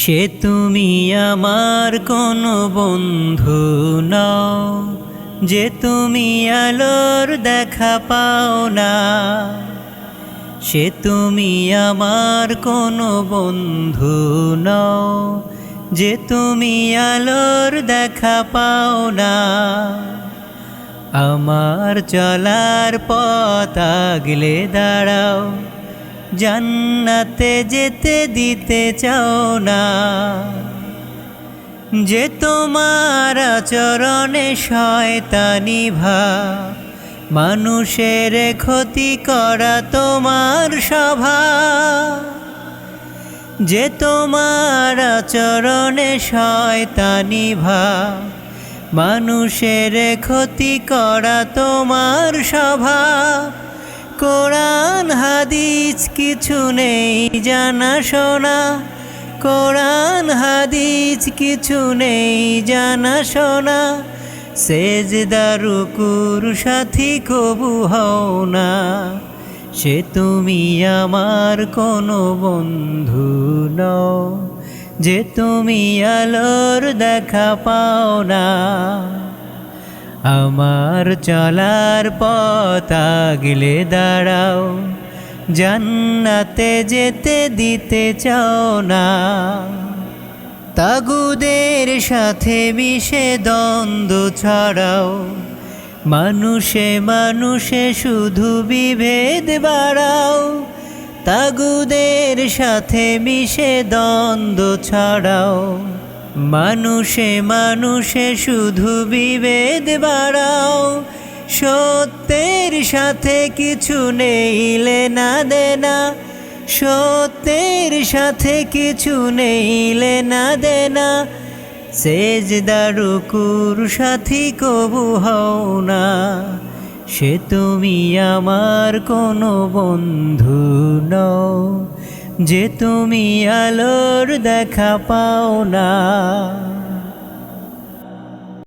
সে তুমি আমার কোনো বন্ধু নও, যে তুমি আলোর দেখা পাও না। সে তুমি আমার কোনো বন্ধু নও, যে তুমি আলোর দেখা পাও না। আমার চলার পথ আগলে দাঁড়াও জান্নাতে যেতে দিতে চাও না। যে তোমার চরণে শয়তানি ভা মানুষের ক্ষতি করা তোমার স্বভাব। যে তোমার চরণে শয়তানি ভা মানুষের ক্ষতি করা তোমার স্বভাব। কোরআন, হাদিস কিছু নেই, জানা শোনা। কোরআন, হাদিস কিছু নেই, জানা শোনা। সেজ দারুকুর সাথী কবু হও না। সে তুমি আমার কোনো বন্ধু নও। যে তুমি আলোর দেখা পাও না। আমার চলার পথ আগলে দাঁড়াও। জান্নাতে যেতে দিতে চাও না। তাগুদের সাথে মিশে দ্বন্দ্ব ছাড়াও। মানুষে মানুষে শুধু বিভেদ বাড়াও। তাগুদের সাথে মিশে দ্বন্দ্ব ছড়াও। মানুষে মানুষে শুধু বিভেদ বাড়াও। সত্যের সাথে কিছু নেইলে না দেনা। সত্যের সাথে কিছু নেইলে না দেনা। সেজ দারুকুর সাথী কবু হও না। সে তুমি আমার কোনো বন্ধু নও। যে তুমি আলোর দেখা পাও না।